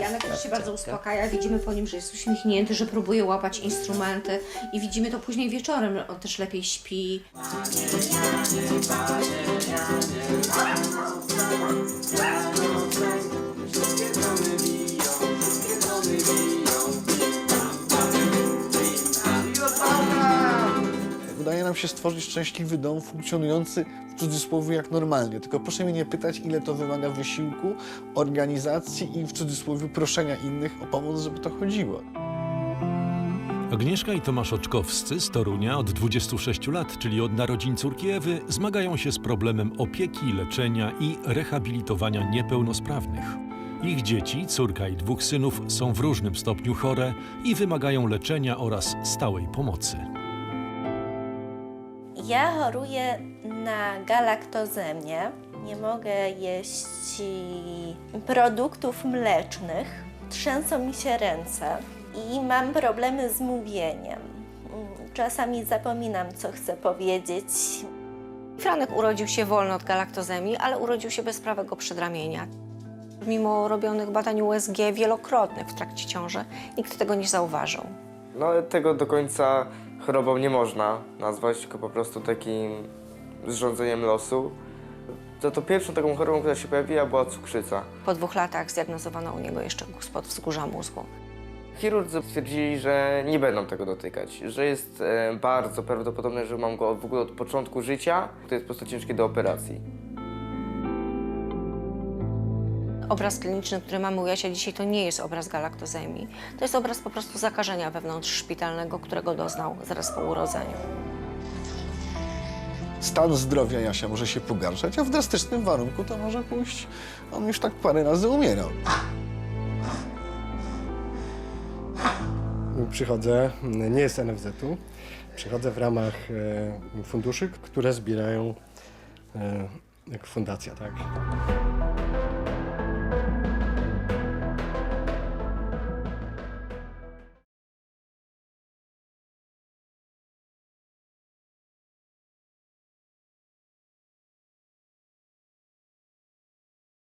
Janek też się bardzo uspokaja, widzimy po nim, że jest uśmiechnięty, że próbuje łapać instrumenty. I widzimy to później wieczorem, on też lepiej śpi. Udaje nam się stworzyć szczęśliwy dom funkcjonujący w cudzysłowie jak normalnie. Tylko proszę mnie nie pytać, ile to wymaga wysiłku, organizacji i w cudzysłowie proszenia innych o pomoc, żeby to chodziło. Agnieszka i Tomasz Oczkowscy z Torunia od 26 lat, czyli od narodzin córki Ewy, zmagają się z problemem opieki, leczenia i rehabilitowania niepełnosprawnych. Ich dzieci, córka i dwóch synów są w różnym stopniu chore i wymagają leczenia oraz stałej pomocy. Ja choruję na galaktozemię. Nie mogę jeść produktów mlecznych. Trzęsą mi się ręce i mam problemy z mówieniem. Czasami zapominam, co chcę powiedzieć. Franek urodził się wolno od galaktozemii, ale urodził się bez prawego przedramienia. Mimo robionych badań USG wielokrotnych w trakcie ciąży, nikt tego nie zauważył. No tego do końca chorobą nie można nazwać, tylko po prostu takim zrządzeniem losu. To, to pierwszą taką chorobą, która się pojawiła, była cukrzyca. Po dwóch latach zdiagnozowano u niego jeszcze spod wzgórza mózgu. Chirurdzy stwierdzili, że nie będą tego dotykać, że jest e, bardzo prawdopodobne, że mam go w ogóle od początku życia. To jest po prostu ciężkie do operacji. Obraz kliniczny, który mamy u Jasia dzisiaj, to nie jest obraz galaktozemii. To jest obraz po prostu zakażenia wewnątrzszpitalnego, którego doznał zaraz po urodzeniu. Stan zdrowia Jasia może się pogarszać, a w drastycznym warunku to może pójść. On już tak parę razy umierał. Przychodzę, nie jest NFZ-u, przychodzę w ramach e, funduszy, które zbierają e, jak fundacja, tak?